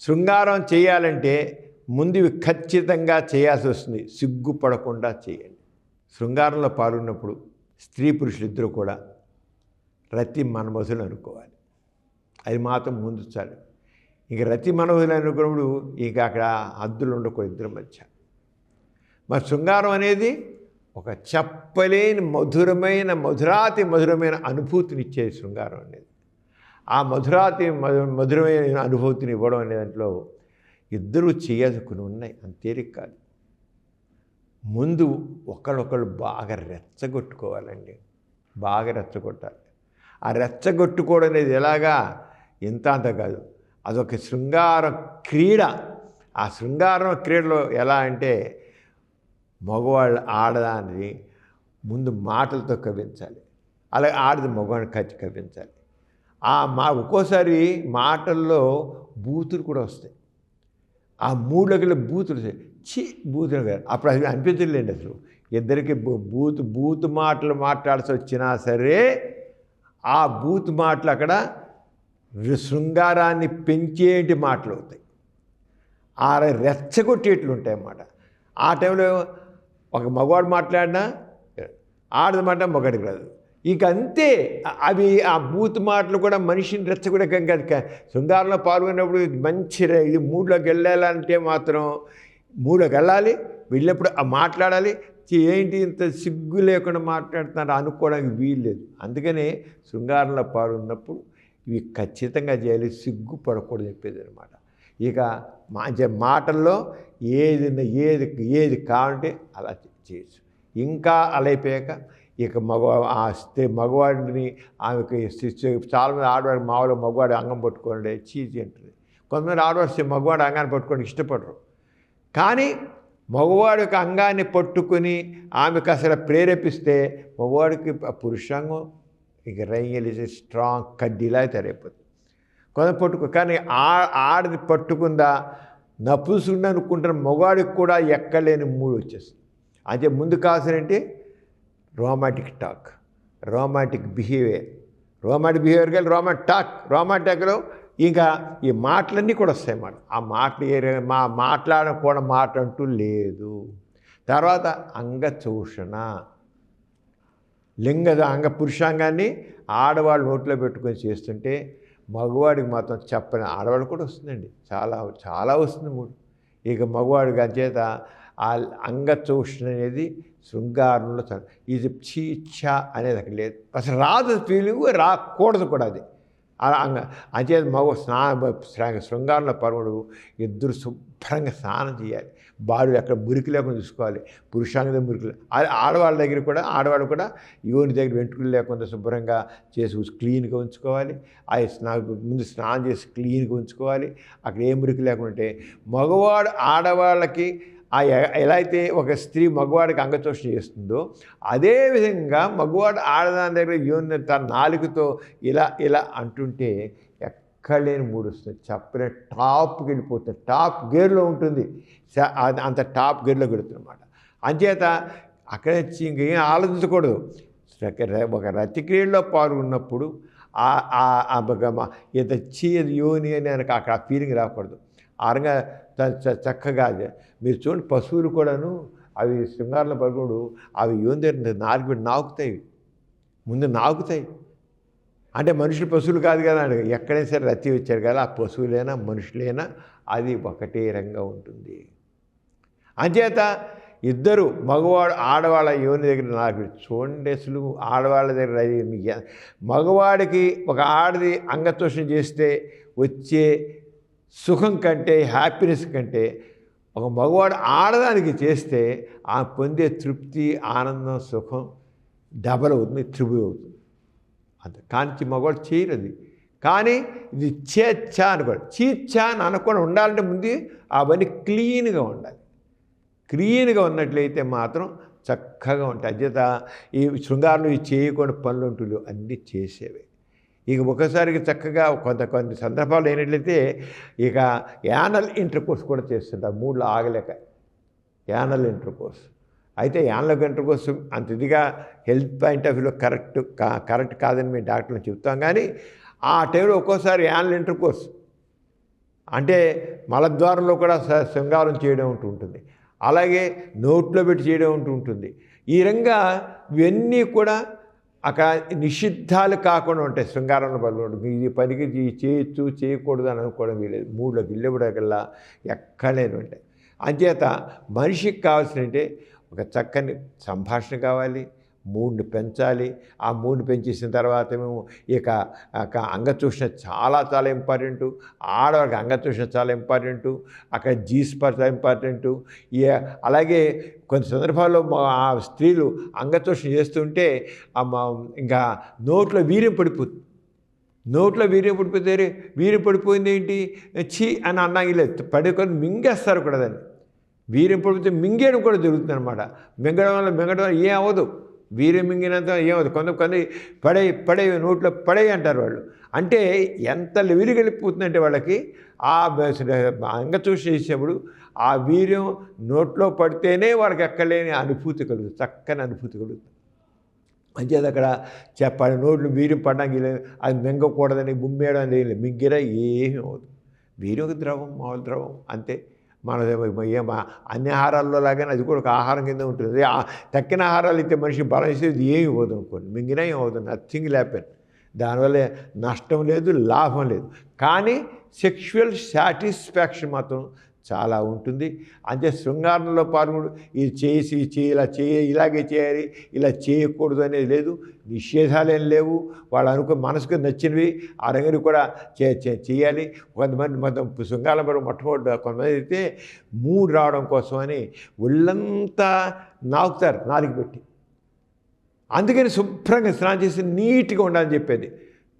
శృంగారం చేయాలంటే ముందు ఇవి ఖచ్చితంగా చేయాల్సి వస్తుంది. సిగ్గుపడకుండా చేయండి. శృంగారంలో పాల్గొన్నప్పుడు స్త్రీ పురుషులు ఇద్దరు కూడా రతి మనమధులు అనుకోవాలి. అది మాత్రం ముందు చాలు. ఇంక రతి మనమధులు అనుకున్నప్పుడు ఇక అక్కడ అద్దులు ఉండకూడదు ఇద్దరి మధ్య. మరి శృంగారం అనేది ఒక చెప్పలేని మధురమైన మధురాతి మధురమైన అనుభూతినిచ్చే శృంగారం అనేది. ఆ మధురాతి మధు మధురమైన అనుభూతిని ఇవ్వడం అనే దాంట్లో ఇద్దరూ చేయాల్సి కొన్ని ఉన్నాయి అంతేరిక కాదు. ముందు ఒకళ్ళొకళ్ళు బాగా రెచ్చగొట్టుకోవాలండి. బాగా రెచ్చగొట్టాలి. ఆ రెచ్చగొట్టుకోవడం అనేది ఎలాగా? ఇంత అంత కాదు. అదొక శృంగారం క్రీడ. ఆ శృంగారం క్రీడలో ఎలా అంటే మగవాళ్ళు ఆడదాన్ని ముందు మాటలతో కవించాలి అలాగే ఆడది మగవాడిని కచ్చి కవించాలి ఆ మా ఒక్కోసారి మాటల్లో బూతులు కూడా వస్తాయి. ఆ మూడులకి బూతులు వస్తాయి. చి బూతులు గారు అప్పుడు అది అనిపించలేండి అసలు. ఇద్దరికి బూత్ బూత్ మాటలు మాట్లాడాల్సి వచ్చినా సరే ఆ బూత్ మాటలు అక్కడ శృంగారాన్ని పెంచేటి మాటలు అవుతాయి. ఆ రెచ్చగొట్టేట్లు ఉంటాయి అన్నమాట ఆ టైంలో ఒక మగవాడు మాట్లాడినా ఆడది మాట మగడికి రాదు. ఇక అంతే అవి ఆ బూత్ మాటలు కూడా మనిషిని రెచ్చగొడకం కాదు శృంగారంలో పాల్గొన్నప్పుడు మంచి ఇది మూడులోకి వెళ్ళాలంటే మాత్రం మూడులోకి వెళ్ళాలి వెళ్ళినప్పుడు మాట్లాడాలి ఏంటి ఇంత సిగ్గు లేకుండా మాట్లాడుతున్నారు అనుకోవడానికి వీల్లేదు. అందుకనే శృంగారంలో పాల్గొన్నప్పుడు ఇవి ఖచ్చితంగా చేయాలి సిగ్గు పడకూడదు చెప్పేది అనమాట ఇక మా మాటల్లో ఏది ఏది ఏది కావాలంటే అలా చేయొచ్చు. ఇంకా అలా అయిపోయాక ఇక మగ ఆ స్త్రీ మగవాడిని ఆమెకి చాలామంది ఆడవాడు మామూలు మగవాడు అంగం పట్టుకోండి చీచి అంటుంది కొంతమంది ఆడవాడు మగవాడు అంగాన్ని పట్టుకోండి ఇష్టపడరు. కానీ మగవాడి యొక్క అంగాన్ని పట్టుకుని ఆమెకు అసలు ప్రేరేపిస్తే మగవాడికి పురుషాంగం ఇక రైంగలిసి స్ట్రాంగ్ కడ్డీలా తయారైపోతుంది. కొంత పట్టుకో కానీ ఆ ఆడది పట్టుకుందా నపుసుండి అనుకుంటున్న మగవాడికి కూడా ఎక్కలేని మూడు వచ్చేస్తుంది అంటే ముందు కావాల్సినంటే romantic talk romantic behaviour. Romantic behaviour కానీ రోమాట్ టాక్ రోమాటిక్లో ఇంకా ఈ మాటలన్నీ కూడా వస్తాయి మాట ఆ మాటలు ఏ- మా మాట్లాడకూడని మాట అంటూ లేదు. తర్వాత అంగచూషణ లింగ అంగ పురుషాంగాన్ని ఆడవాళ్ళు నోట్లో పెట్టుకొని చేస్తుంటే మగవాడికి మాత్రం చెప్పని ఆడవాళ్ళు కూడా వస్తుందండి. చాలా చాలా వస్తుంది మూడు. ఇక మగవాడికి అంచేత ఆ అంగచూషణ అనేది శృంగారంలో చాలా ఇది చీచ అనేది అక్కడ లేదు. అసలు రాదు ఫీలింగ్ రాకూడదు కూడా అది. అంగ అంచేత మగ స్నానం శృంగారంలో పర్వడు ఇద్దరు శుభ్రంగా స్నానం చేయాలి. బాడు ఎక్కడ మురికి లేకుండా చూసుకోవాలి. పురుషాంగం మురికి లే- ఆడవాళ్ళ దగ్గర కూడా ఆడవాళ్ళు కూడా యోని దగ్గర వెంట్రుకలు లేకుండా శుభ్రంగా చేసి క్లీన్గా ఉంచుకోవాలి. ఆ స్నా ముందు స్నానం చేసి క్లీన్గా ఉంచుకోవాలి. అక్కడ ఏ మురికి లేకుండా ఉంటే మగవాడు ఆడవాళ్ళకి ఆ ఎలా అయితే ఒక స్త్రీ మగవాడికి అంగచోషణ చేస్తుందో అదేవిధంగా మగవాడు ఆడదాని దగ్గర యోని తన నాలుగుతో ఇలా ఇలా అంటుంటే ఎక్కడ లేని మూడు వస్తుంది. చెప్పిన టాప్కి వెళ్ళిపోతుంది టాప్ గేర్లో ఉంటుంది. అది అంత టాప్ గేర్లో పెడుతుందన్నమాట అంచేత అక్కడ నుంచి ఇంకేం ఆలోచించకూడదు. ఒక రతిక్రియల్లో పాల్గొన్నప్పుడు ఆ- ఆ- ఇంత చీది యోని అని అక్కడ ఆ ఫీలింగ్ రాకూడదు. ఆ చ- చ- చక్కగా మీరు చూడండి పశువులు కూడాను అవి శృంగారంలో పడుకోడు అవి యోని దగ్గర నాలుగు నాకుతాయి. ముందు నాకుతాయి. అంటే మనుషులు పశువులు కాదు కదా ఎక్కడైనా సరే రతి వచ్చారు కదా ఆ పశువులైనా మనుషులైనా అది ఒకటే రంగా ఉంటుంది. అంచేత ఇద్దరు మగవాడు ఆడవాళ్ళ యోని దగ్గర నాకు చూడండి అసలు ఆడవాళ్ళ దగ్గర మగవాడికి ఒక ఆడది అంగతోషం చేస్తే వచ్చే సుఖం కంటే హ్యాపీనెస్ కంటే ఒక మగవాడు ఆడదానికి చేస్తే ఆ పొందే తృప్తి ఆనందం సుఖం డబల్ అవుతుంది త్రిబుల్ అవుతుంది. అంత కాంచి మగవాడు చేయరు అది కానీ ఇది చేచ్చా అనుకోడు. చీచ్చా అని అనకుండా ఉండాలంటే ముందు అవన్నీ క్లీన్గా ఉండాలి. క్లీన్గా ఉన్నట్లయితే మాత్రం చక్కగా ఉంటాయి. అధ్యత ఈ శృంగారంలో ఈ చేయకుండా పనులు అన్నీ చేసేవే. ఇక ఒకసారికి చక్కగా కొంత కొన్ని సందర్భాలు అయినట్లయితే ఇక యానల్ ఇంటర్ కోర్స్ కూడా చేస్తుంటారు మూడులో ఆగలేక యానల్ ఇంటర్ కోర్స్ అయితే యానల్ ఇంటర్ కోర్స్ అంత ఇదిగా హెల్త్ పాయింట్ ఆఫ్ వ్యూలో కరెక్ట్ కరెక్ట్ కాదని మేము డాక్టర్లు చెప్తాం కానీ ఆ టైంలో ఒక్కోసారి యానల్ ఇంటర్ కోర్స్ అంటే మలద్వారంలో కూడా స- శృంగారం చేయడం ఉంటూ ఉంటుంది. అలాగే నోట్లో పెట్టి చేయడం ఉంటూ ఉంటుంది. ఈ రంగా ఇవన్నీ కూడా అక్కడ నిషిద్ధాలు కాకుండా ఉంటాయి. శృంగారంలో పనులు ఇది పనికి చేయొచ్చు చేయకూడదు అని అనుకోవడం వీలేదు. మూడులోకి వెళ్ళేప్పుడల్లా ఎక్కడలేని ఉంటాయి. అంచేత మనిషికి కావాల్సినంటే ఒక చక్కని సంభాషణ కావాలి. మూడ్ని పెంచాలి. ఆ మూడ్ని పెంచేసిన తర్వాత మేము ఇక అంగచూషణ చాలా చాలా ఇంపార్టెంట్. ఆడవాళ్ళకి అంగచూషణ చాలా ఇంపార్టెంట్. అక్కడ జీస్పర్శ ఇంపార్టెంట్. ఈ అలాగే కొన్ని సందర్భాల్లో మా ఆ స్త్రీలు అంగచూషణ చేస్తుంటే ఇంకా నోట్లో వీర్యం పడిపోతుంది. నోట్లో వీర్యం పడిపోతే వీర్యం పడిపోయింది ఏంటి? ఛీ అని అన్నా లేదు పడుకొని మింగేస్తారు కూడా దాన్ని. వీర్యం పడిపోతే మింగేయడం కూడా జరుగుతుంది అనమాట మింగడం వల్ల మింగడం వల్ల ఏం అవ్వదు. వీర్యం మింగినంత ఏమవుతుంది కొంత కొంత పడే పడే నోట్లో పడే అంటారు వాళ్ళు. అంటే ఎంత విరిగలిపోతుందంటే వాళ్ళకి ఆ అంగచూసి చేసేప్పుడు ఆ వీర్యం నోట్లో పడితేనే వాళ్ళకి ఎక్కలేని అనుభూతి కలుగుతుంది. చక్కని అనుభూతి కలుగుతుంది. అంచేది అక్కడ చెప్పాలి. నోట్లు వీర్యం పడడానికి లేదు. అది మింగకూడదని గుమ్మేయడం లేదు. మింగిరా ఏమీ అవ్వదు. వీర్యం ద్రవం మామూలు ద్రవం. అంతే. మన ఏం అన్ని ఆహారాల్లో లాగానే అది కూడా ఒక ఆహారం కింద ఉంటుంది. ఆ తక్కిన ఆహారాలు అయితే మనిషి బలం ఇచ్చేది ఏమి పోదు అనుకోండి మింగినా ఏమి అవుతుంది నథింగ్ ల్యాపెన్ దానివల్ల నష్టం లేదు లాభం లేదు. కానీ సెక్షువల్ సాటిస్ఫాక్షన్ మాత్రం చాలా ఉంటుంది. అంతే శృంగారంలో పాల్గొడు ఇది చేసి చేయి ఇలా చేయ ఇలాగే చేయాలి ఇలా చేయకూడదు అనేది లేదు. నిషేధాలేం లేవు. వాళ్ళు అనుకో మనసుకు నచ్చినవి ఆ రంగుని కూడా చే చేయాలి. కొంతమంది మొత్తం శృంగారం పడి మొట్టమొదటి కొంతమంది అయితే మూడు రావడం కోసం అని ఒళ్ళంతా నాకుతారు నాలుగు పెట్టి. అందుకని శుభ్రంగా స్నానం చేసి నీట్గా ఉండాలని చెప్పేది.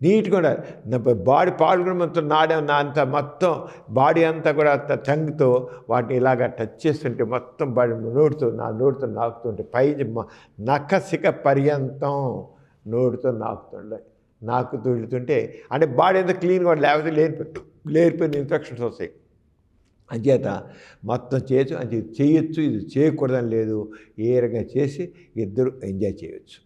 నీట్గా ఉండాలి. బాడీ పాల్గొన మొత్తం నాడే నా అంత మొత్తం బాడీ అంతా కూడా అంత టంగ్తో వాటిని ఇలాగ టచ్ చేస్తుంటే మొత్తం బాడీ నోటితో నా నోటితో నాకుతుంటే పై నఖసిక పర్యంతం నోటితో నాకుతుండే. నాకు వెళ్తుంటే అంటే బాడీ అంతా క్లీన్గా లేకపోతే లేనిపోయి లేనిపోయిన ఇన్ఫెక్షన్స్ వస్తాయి. అంచేత మొత్తం చేయొచ్చు అంటే చేయొచ్చు ఇది చేయకూడదని లేదు. ఏ రకంగా చేసి ఇద్దరు ఎంజాయ్ చేయొచ్చు.